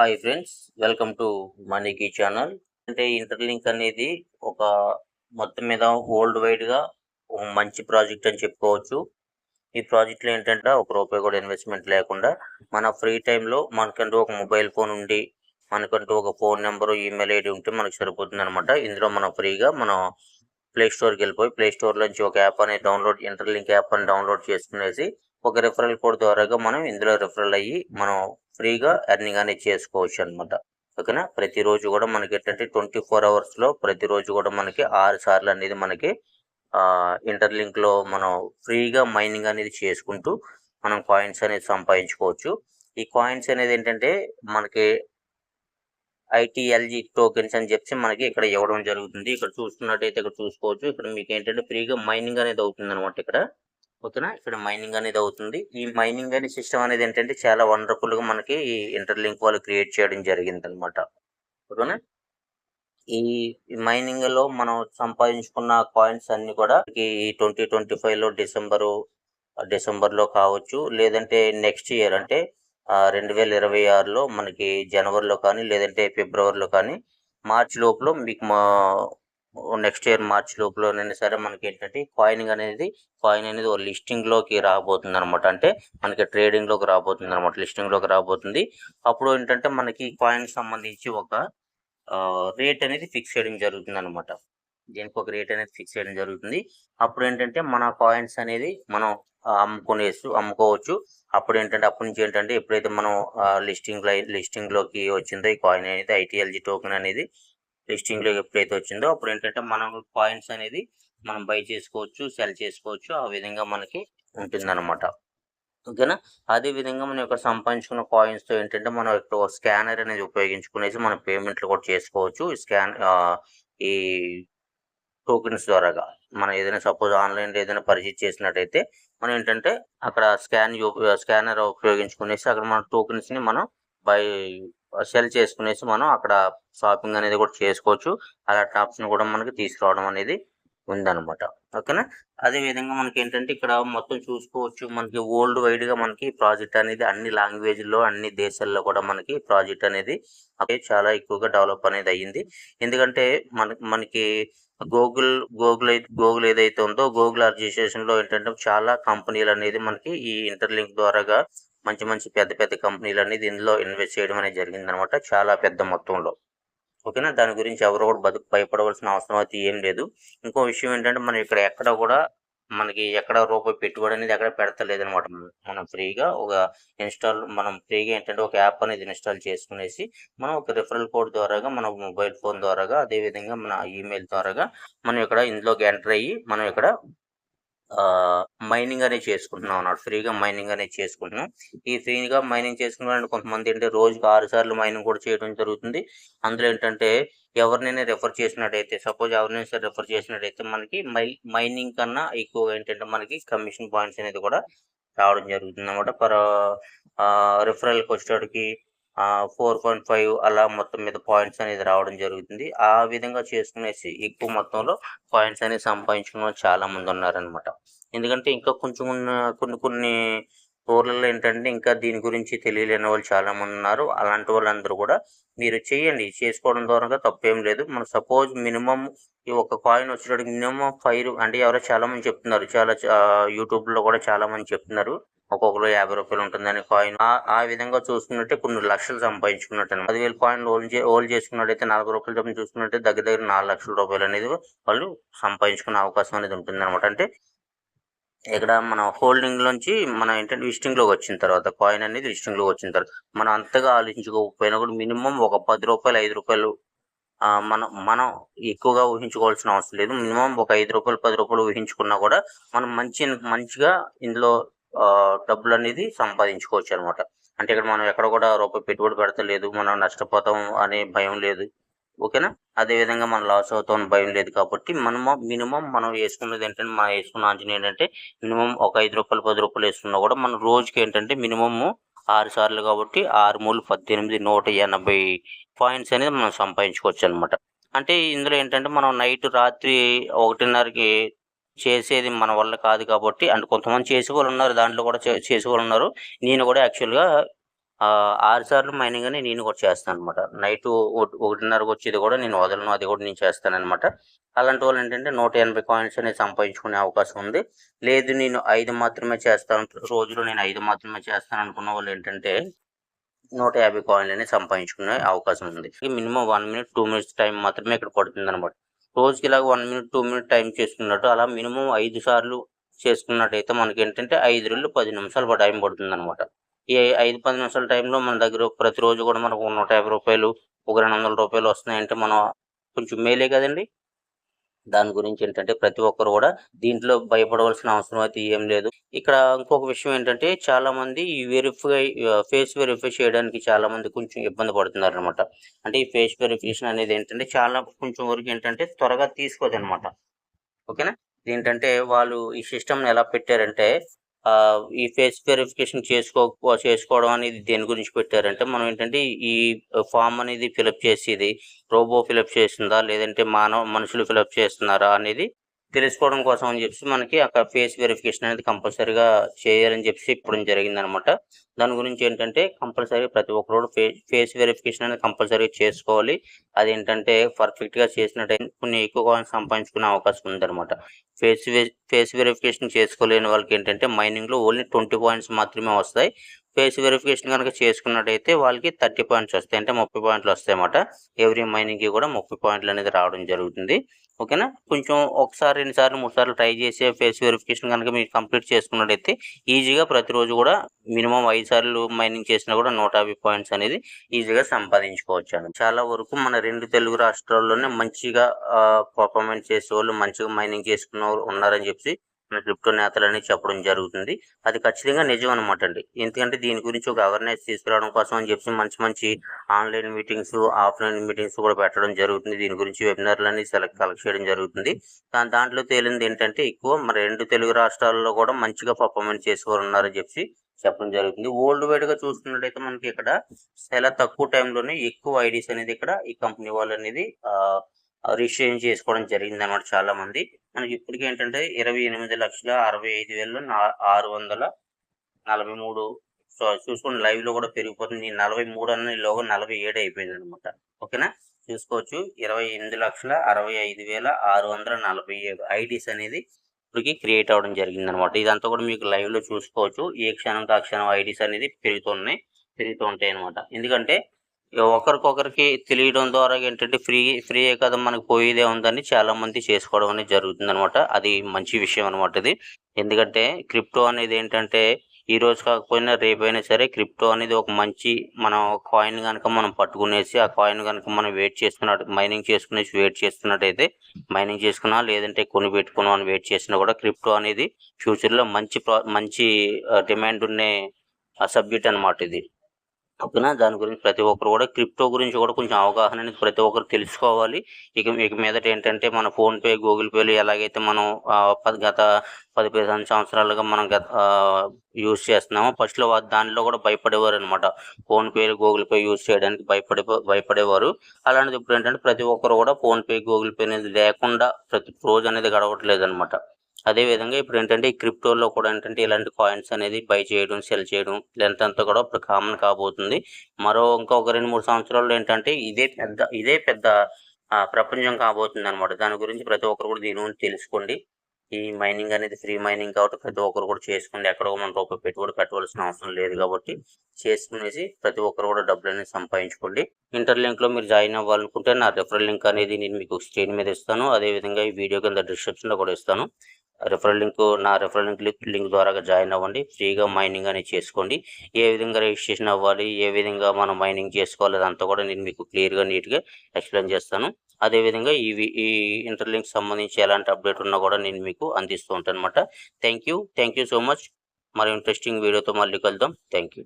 Hi friends welcome to మనీకి channel. అంటే Interlink అనేది ఒక మొత్తం మీద వరల్డ్ వైడ్గా మంచి ప్రాజెక్ట్ అని చెప్పుకోవచ్చు. ఈ ప్రాజెక్ట్లో ఏంటంటే ఒక రూపాయి కూడా ఇన్వెస్ట్మెంట్ లేకుండా మన ఫ్రీ లో మనకంటూ ఒక మొబైల్ ఫోన్ ఉండి మనకంటూ ఒక ఫోన్ నెంబర్ ఈమెయిల్ ఐడి ఉంటే మనకు సరిపోతుంది అనమాట ఇందులో మనం ఫ్రీగా మనం ప్లే స్టోర్కి వెళ్ళిపోయి ప్లే స్టోర్ నుంచి ఒక యాప్ అనేది డౌన్లోడ్ ఇంటర్లింక్ యాప్ అని డౌన్లోడ్ చేసుకునేసి ఒక రెఫరల్ కోడ్ ద్వారాగా మనం ఇందులో రెఫరల్ అయ్యి మనం ఫ్రీగా ఎర్నింగ్ అనేది చేసుకోవచ్చు అనమాట ఓకేనా? ప్రతిరోజు కూడా మనకి ఏంటంటే ట్వంటీ ఫోర్ అవర్స్లో ప్రతిరోజు కూడా మనకి ఆరు సార్లు అనేది మనకి ఆ ఇంటర్లింక్లో మనం ఫ్రీగా మైనింగ్ అనేది చేసుకుంటూ మనం కాయిన్స్ అనేది సంపాదించుకోవచ్చు. ఈ కాయిన్స్ అనేది ఏంటంటే మనకి ఐటీఎల్జీ టోకెన్స్ అని చెప్పి మనకి ఇక్కడ ఇవ్వడం జరుగుతుంది. ఇక్కడ చూసుకున్నట్టయితే ఇక్కడ చూసుకోవచ్చు. ఇక్కడ మీకు ఏంటంటే ఫ్రీగా మైనింగ్ అనేది అవుతుంది అనమాట ఇక్కడ. ఓకేనా ఇక్కడ మైనింగ్ అనేది అవుతుంది. ఈ మైనింగ్ అనే సిస్టమ్ అనేది ఏంటంటే చాలా వండర్ఫుల్గా మనకి ఈ ఇంటర్లింక్ వాళ్ళు క్రియేట్ చేయడం జరిగింది అనమాట ఓకేనా? ఈ మైనింగ్లో మనం సంపాదించుకున్న కాయిన్స్ అన్ని కూడా ఈ ట్వంటీ ట్వంటీ ఫైవ్లో డిసెంబరు డిసెంబర్లో కావచ్చు లేదంటే నెక్స్ట్ ఇయర్ అంటే రెండు వేల ఇరవై ఆరులో మనకి జనవరిలో కానీ లేదంటే ఫిబ్రవరిలో కానీ మార్చి లోపల మీకు మా నెక్స్ట్ ఇయర్ మార్చ్ లోపలనైనా సరే మనకి ఏంటంటే కాయినింగ్ అనేది కాయిన్ అనేది ఒక లిస్టింగ్లోకి రాబోతుంది అనమాట అంటే మనకి ట్రేడింగ్లోకి రాబోతుంది అనమాట లిస్టింగ్లోకి రాబోతుంది. అప్పుడు ఏంటంటే మనకి కాయిన్ సంబంధించి ఒక రేట్ అనేది ఫిక్స్ చేయడం జరుగుతుంది అనమాట దీనికి ఒక రేట్ అనేది ఫిక్స్ చేయడం జరుగుతుంది. అప్పుడు ఏంటంటే మన కాయిన్స్ అనేది మనం అమ్ముకునేసు అమ్ముకోవచ్చు. అప్పుడు ఏంటంటే అప్పటి నుంచి ఏంటంటే ఎప్పుడైతే మనం లిస్టింగ్ లిస్టింగ్లోకి వచ్చిందో ఈ కాయిన్ అనేది ఐటీఎల్జీ టోకెన్ అనేది లిస్టింగ్లో ఎప్పుడైతే వచ్చిందో అప్పుడు ఏంటంటే మనం కాయిన్స్ అనేది మనం బై చేసుకోవచ్చు సెల్ చేసుకోవచ్చు ఆ విధంగా మనకి ఉంటుంది అనమాట ఓకేనా? అదే విధంగా మనం ఇక్కడ సంపాదించుకున్న కాయిన్స్తో ఏంటంటే మనం ఇక్కడ స్కానర్ అనేది ఉపయోగించుకునేసి మనం పేమెంట్లు కూడా చేసుకోవచ్చు. స్కాన్ ఈ టోకెన్స్ ద్వారాగా మనం ఏదైనా సపోజ్ ఆన్లైన్ ఏదైనా పరిచయం చేసినట్టయితే మనం ఏంటంటే అక్కడ స్కాన్ స్కానర్ ఉపయోగించుకునేసి అక్కడ మన టోకెన్స్ని మనం బై సెల్ చేసుకునేసి మనం అక్కడ షాపింగ్ అనేది కూడా చేసుకోవచ్చు. అలాంటి ఆప్షన్ కూడా మనకి తీసుకురావడం అనేది ఉందన్నమాట. ఓకేనా? అదే విధంగా మనకి ఏంటంటే ఇక్కడ మొత్తం చూసుకోవచ్చు. మనకి వరల్డ్ వైడ్గా మనకి ప్రాజెక్ట్ అనేది అన్ని లాంగ్వేజ్లో అన్ని దేశాల్లో కూడా మనకి ప్రాజెక్ట్ అనేది చాలా ఎక్కువగా డెవలప్ అనేది అయ్యింది. ఎందుకంటే మన మనకి గూగుల్ గూగుల్ గూగుల్ ఏదైతే ఉందో గూగుల్ ఆర్గనైజేషన్లో ఏంటంటే చాలా కంపెనీలు అనేది మనకి ఈ ఇంటర్లింక్ ద్వారాగా మంచి మంచి పెద్ద పెద్ద కంపెనీలు అనేది ఇందులో ఇన్వెస్ట్ చేయడం అనేది జరిగింది అనమాట చాలా పెద్ద మొత్తంలో. ఓకేనా? దాని గురించి ఎవరు కూడా బతుకు భయపడవలసిన అవసరం అయితే ఏం లేదు. ఇంకో విషయం ఏంటంటే మనం ఇక్కడ ఎక్కడ కూడా మనకి ఎక్కడ రూపాయి పెట్టుబడి అనేది ఎక్కడ పెడతలేదు అనమాట మనం ఫ్రీగా ఒక ఇన్స్టాల్ మనం ఫ్రీగా ఏంటంటే ఒక యాప్ అనేది ఇన్స్టాల్ చేసుకునేసి మనం ఒక రిఫరల్ కోడ్ ద్వారాగా మన మొబైల్ ఫోన్ ద్వారాగా అదే విధంగా మన ఈమెయిల్ ద్వారాగా మనం ఇక్కడ ఇందులోకి ఎంటర్ అయ్యి మనం ఇక్కడ మైనింగ్ అనేది చేసుకుంటున్నాం అన్నమాట. ఫ్రీగా మైనింగ్ అనేది చేసుకుంటున్నాం. ఈ ఫ్రీగా మైనింగ్ చేసుకున్న కొంతమంది ఏంటంటే రోజుకి ఆరు సార్లు మైనింగ్ కూడా చేయడం జరుగుతుంది. అందులో ఏంటంటే ఎవరినైనా రెఫర్ చేసినట్టయితే సపోజ్ ఎవరినైనా రెఫర్ చేసినట్టయితే మనకి మై మైనింగ్ కన్నా ఎక్కువగా ఏంటంటే మనకి కమిషన్ పాయింట్స్ అనేది కూడా రావడం జరుగుతుంది అనమాట పర్ రిఫరల్కి వచ్చేటికి ఫోర్ పాయింట్ ఫైవ్ అలా మొత్తం మీద పాయింట్స్ అనేది రావడం జరుగుతుంది. ఆ విధంగా చేసుకునేసి ఎక్కువ మొత్తంలో పాయింట్స్ అనేది సంపాదించుకున్న చాలా మంది ఉన్నారనమాట ఎందుకంటే ఇంకా కొంచెం కొన్ని కొన్ని ఊర్లలో ఏంటంటే ఇంకా దీని గురించి తెలియలేని వాళ్ళు చాలామంది ఉన్నారు. అలాంటి వాళ్ళందరూ కూడా మీరు చేయండి. చేసుకోవడం ద్వారా తప్పేం లేదు. మన సపోజ్ మినిమం ఈ ఒక కాయిన్ వచ్చేటప్పుడు మినిమం ఫైవ్ అంటే ఎవరో చాలా మంది చెప్తున్నారు. చాలా యూట్యూబ్లో కూడా చాలా మంది చెప్తున్నారు. ఒక్కొక్కరు యాభై రూపాయలు ఉంటుందని కాయిన్ ఆ విధంగా చూసుకున్నట్టే కొన్ని లక్షలు సంపాదించుకున్నట్టు పదివేలు కాయిన్ హోల్డ్ హోల్డ్ చేసుకున్నట్టయితే నలభై రూపాయలు చొప్పున చూసుకున్నట్టే దగ్గర దగ్గర నాలుగు లక్షల రూపాయలు అనేది వాళ్ళు సంపాదించుకునే అవకాశం అనేది ఉంటుంది అనమాట. అంటే ఇక్కడ మన హోల్డింగ్ లోంచి మన ఏంటంటే లిస్టింగ్లోకి వచ్చిన తర్వాత కాయిన్ అనేది విజిటింగ్లోకి వచ్చిన తర్వాత మనం అంతగా ఆలోచించుకోకపోయినా కూడా మినిమం ఒక పది రూపాయలు ఐదు రూపాయలు మనం మనం ఎక్కువగా ఊహించుకోవాల్సిన అవసరం లేదు. మినిమం ఒక ఐదు రూపాయలు పది రూపాయలు ఊహించుకున్నా కూడా మనం మంచి మంచిగా ఇందులో డబ్బులు అనేది సంపాదించుకోవచ్చు అనమాట అంటే ఇక్కడ మనం ఎక్కడ కూడా రూపాయి పెట్టుబడి పెడతలేదు మనం నష్టపోతాం అనే భయం లేదు. ఓకేనా? అదే విధంగా మనం లాస్ అవుతాం భయం లేదు కాబట్టి మనము మినిమం మనం వేసుకున్నది ఏంటంటే మనం వేసుకున్న ఆంజనేయ ఏంటంటే మినిమం ఒక ఐదు రూపాయలు పది రూపాయలు వేసుకున్నా కూడా మనం రోజుకి ఏంటంటే మినిమమ్ ఆరు సార్లు కాబట్టి ఆరు మూడు పద్దెనిమిది నూట ఎనభై పాయింట్స్ అనేది మనం సంపాదించుకోవచ్చు అనమాట అంటే ఇందులో ఏంటంటే మనం నైట్ రాత్రి ఒకటిన్నరకి చేసేది మన వల్ల కాదు కాబట్టి అంటే కొంతమంది చేసేవాళ్ళు ఉన్నారు దాంట్లో కూడా చేసేవాళ్ళు ఉన్నారు నేను కూడా యాక్చువల్గా ఆరు సార్లు మైనింగ్ అని నేను కూడా చేస్తాను అనమాట నైట్ ఒకటిన్నరకు వచ్చేది కూడా నేను వదలను అది కూడా నేను చేస్తాను అనమాట అలాంటి వాళ్ళు ఏంటంటే నూట ఎనభై కాయిన్స్ అనేది సంపాదించుకునే అవకాశం ఉంది. లేదు నేను ఐదు మాత్రమే చేస్తాను రోజులో నేను ఐదు మాత్రమే చేస్తాను అనుకున్న వాళ్ళు ఏంటంటే నూట యాభై కాయిన్లు అనేది సంపాదించుకునే అవకాశం ఉంది. Minimum one minute two minutes time మాత్రమే ఇక్కడ పడుతుంది అనమాట రోజుకి ఇలాగ one minute two minute time చేసుకున్నట్టు అలా మినిమం ఐదు సార్లు చేసుకున్నట్టయితే మనకి ఏంటంటే ఐదు రెండు పది నిమిషాలు టైం పడుతుంది అనమాట ఈ ఐదు పది నిమిషాల టైంలో మన దగ్గర ప్రతిరోజు కూడా మనకు నూట యాభై రూపాయలు ఒక రెండు వందల రూపాయలు వస్తున్నాయంటే మనం కొంచెం మేలే కదండి. దాని గురించి ఏంటంటే ప్రతి ఒక్కరు కూడా దీంట్లో భయపడవలసిన అవసరం అయితే ఏం లేదు. ఇక్కడ ఇంకొక విషయం ఏంటంటే చాలా మంది ఈ వెరిఫై ఫేస్ వెరిఫై చేయడానికి చాలా మంది కొంచెం ఇబ్బంది పడుతున్నారు అనమాట అంటే ఈ ఫేస్ వెరిఫికేషన్ అనేది ఏంటంటే చాలా కొంచెం వరకు ఏంటంటే త్వరగా తీసుకోదు అనమాట ఓకేనా? ఏంటంటే వాళ్ళు ఈ సిస్టమ్ని ఎలా పెట్టారంటే ఈ ఫేస్ వెరిఫికేషన్ చేసుకో చేసుకోవడం అనేది దేని గురించి పెట్టారంటే మనం ఏంటంటే ఈ ఫామ్ అనేది ఫిలప్ చేసేది రోబో ఫిలప్ చేస్తుందా లేదంటే మానవ మనుషులు ఫిలప్ చేస్తున్నారా అనేది తెలుసుకోవడం కోసం అని చెప్పి మనకి అక్కడ ఫేస్ వెరిఫికేషన్ అనేది కంపల్సరీగా చేయాలని చెప్పి ఇప్పుడు జరిగింది అనమాట దాని గురించి ఏంటంటే కంపల్సరీ ప్రతి ఒక్కరు ఫేస్ వెరిఫికేషన్ అనేది కంపల్సరీ చేసుకోవాలి. అదేంటంటే పర్ఫెక్ట్గా చేసినట్టయితే కొన్ని ఎక్కువ కాయిన్స్ సంపాదించుకునే అవకాశం ఉందన్నమాట ఫేస్ ఫేస్ వెరిఫికేషన్ చేసుకోలేని వాళ్ళకి ఏంటంటే మైనింగ్లో ఓన్లీ ట్వంటీ పాయింట్స్ మాత్రమే వస్తాయి. ఫేస్ వెరిఫికేషన్ కనుక చేసుకున్నట్టయితే వాళ్ళకి థర్టీ పాయింట్స్ వస్తాయి అంటే ముప్పై పాయింట్లు వస్తాయన్నమాట. ఎవ్రీ మైనింగ్కి కూడా ముప్పై పాయింట్లు అనేది రావడం జరుగుతుంది. ఓకేనా? కొంచెం ఒకసారి రెండుసార్లు మూడు సార్లు ట్రై చేసి ఫేస్ వెరిఫికేషన్ కనుక మీరు కంప్లీట్ చేసుకున్నట్టయితే ఈజీగా ప్రతిరోజు కూడా మినిమం ఐదు సార్లు మైనింగ్ చేసినా కూడా నూట యాభై పాయింట్స్ అనేది ఈజీగా సంపాదించుకోవచ్చు అండి చాలా వరకు మన రెండు తెలుగు రాష్ట్రాల్లోనే మంచిగా పర్ఫార్మెన్స్ చేసే వాళ్ళు మంచిగా మైనింగ్ చేసుకున్న వాళ్ళు ఉన్నారని చెప్పి క్రిప్టో నేతలని చెప్పడం జరుగుతుంది. అది ఖచ్చితంగా నిజం అనమాట అండి. ఎందుకంటే దీని గురించి ఒక అవేర్నెస్ తీసుకురావడం కోసం అని చెప్పి మంచి మంచి ఆన్లైన్ మీటింగ్స్ ఆఫ్లైన్ మీటింగ్స్ కూడా పెట్టడం జరుగుతుంది. దీని గురించి వెబినార్లని సెలెక్ట్ కలెక్ట్ చేయడం జరుగుతుంది. దాని దాంట్లో తేలింది ఏంటంటే ఎక్కువ మరి రెండు తెలుగు రాష్ట్రాల్లో కూడా మంచిగా పర్ఫార్మెన్స్ చేసేవారు ఉన్నారని చెప్పి చెప్పడం జరుగుతుంది. ఓల్డ్ వైడ్గా చూసుకున్నట్టయితే మనకి ఇక్కడ చాలా తక్కువ టైంలోనే ఎక్కువ ఐడీస్ అనేది ఇక్కడ ఈ కంపెనీ వాళ్ళు అనేది రిజిస్ట్రేషన్ చేసుకోవడం జరిగింది అనమాట చాలా మంది మనకి ఇప్పటికి ఏంటంటే ఇరవై ఎనిమిది లక్షల అరవై ఐదు వేల ఆరు వందల నలభై మూడు. సో చూసుకోండి లైవ్లో కూడా పెరిగిపోతుంది. ఈ నలభై మూడు అన్న లోగా నలభై ఏడు అయిపోయింది అనమాట ఓకేనా? చూసుకోవచ్చు. ఇరవై ఎనిమిది లక్షల అరవై ఐదు వేల ఆరు వందల నలభై ఏడు ఐడీస్ అనేది ఇప్పటికి క్రియేట్ అవ్వడం జరిగింది అనమాట ఇదంతా కూడా మీకు లైవ్లో చూసుకోవచ్చు. ఏ క్షణం ఆ క్షణం ఐడీస్ అనేది పెరుగుతున్నాయి పెరుగుతూ ఉంటాయి అనమాట ఎందుకంటే ఒకరికొకరికి తెలియడం ద్వారా ఏంటంటే ఫ్రీ ఫ్రీయే కదా మనకు పోయేదే ఉందని చాలా మంది చేసుకోవడం అనేది జరుగుతుంది అనమాట అది మంచి విషయం అనమాట ఇది. ఎందుకంటే క్రిప్టో అనేది ఏంటంటే ఈ రోజు కాకపోయినా రేపైనా సరే క్రిప్టో అనేది ఒక మంచి మనం కాయిన్ కనుక మనం పట్టుకునేసి ఆ కాయిన్ కనుక మనం వెయిట్ చేసుకున్నట్టు మైనింగ్ చేసుకునేసి వెయిట్ చేస్తున్నట్టయితే మైనింగ్ చేసుకున్నా లేదంటే కొని పెట్టుకున్నా అని వెయిట్ చేసినా కూడా క్రిప్టో అనేది ఫ్యూచర్లో మంచి ప్రా- మంచి డిమాండ్ ఉండే సబ్జెక్ట్ అనమాట ఇది. ఓకేనా దాని గురించి ప్రతి ఒక్కరు కూడా క్రిప్టో గురించి కూడా కొంచెం అవగాహన అనేది ప్రతి ఒక్కరు తెలుసుకోవాలి. ఇక ఇక మీదట ఏంటంటే మన ఫోన్పే గూగుల్ పేలు ఎలాగైతే మనం పది గత పది పదిహేను సంవత్సరాలుగా మనం గత యూజ్ చేస్తున్నామో ఫస్ట్లో దానిలో కూడా భయపడేవారు అనమాట ఫోన్పే గూగుల్ పే యూజ్ చేయడానికి భయపడే భయపడేవారు. అలాంటిది ఇప్పుడు ఏంటంటే ప్రతి ఒక్కరు కూడా ఫోన్పే గూగుల్ పే అనేది లేకుండా ప్రతి రోజు అనేది గడవట్లేదు అనమాట అదే విధంగా ఇప్పుడు ఏంటంటే ఈ క్రిప్టోలో కూడా ఏంటంటే ఇలాంటి కాయిన్స్ అనేది బై చేయడం సెల్ చేయడం లెంత్ అంతా కూడా ఇప్పుడు కామన్ కాబోతుంది. మరో ఇంకా ఒక రెండు మూడు సంవత్సరాల్లో ఏంటంటే ఇదే పెద్ద ఇదే పెద్ద ప్రపంచం కాబోతుంది అనమాట దాని గురించి ప్రతి ఒక్కరు కూడా దీని గురించి తెలుసుకోండి. ఈ మైనింగ్ అనేది ఫ్రీ మైనింగ్ కాబట్టి ప్రతి ఒక్కరు కూడా చేసుకోండి. ఎక్కడో మన రూపాయి పెట్టుబడి పెట్టవలసిన అవసరం లేదు కాబట్టి చేసుకునేసి ప్రతి ఒక్కరు కూడా డబ్బులు అనేది సంపాదించుకోండి. ఇంటర్లింక్లో మీరు జాయిన్ అవ్వాలనుకుంటే నా రెఫరల్ లింక్ అనేది నేను మీకు స్క్రీన్ మీద ఇస్తాను. అదే విధంగా ఈ వీడియో కింద డిస్క్రిప్షన్లో కూడా ఇస్తాను. రెఫరల్ లింక్ నా రెఫరల్ లింక్ లింక్ ద్వారా జాయిన్ అవ్వండి. ఫ్రీగా మైనింగ్ అనేది చేసుకోండి. ఏ విధంగా రిజిస్ట్రేషన్ అవ్వాలి ఏ విధంగా మనం మైనింగ్ చేసుకోవాలి అదంతా కూడా నేను మీకు క్లియర్గా నీట్గా ఎక్స్ప్లెయిన్ చేస్తాను. అదేవిధంగా ఈ ఈ ఇంటర్లింక్ సంబంధించి ఎలాంటి అప్డేట్ ఉన్నా కూడా నేను మీకు అందిస్తూ ఉంటాను అనమాట thank you thank you so much మరి ఇంట్రెస్టింగ్ వీడియోతో మళ్ళీ కలుద్దాం. Thank you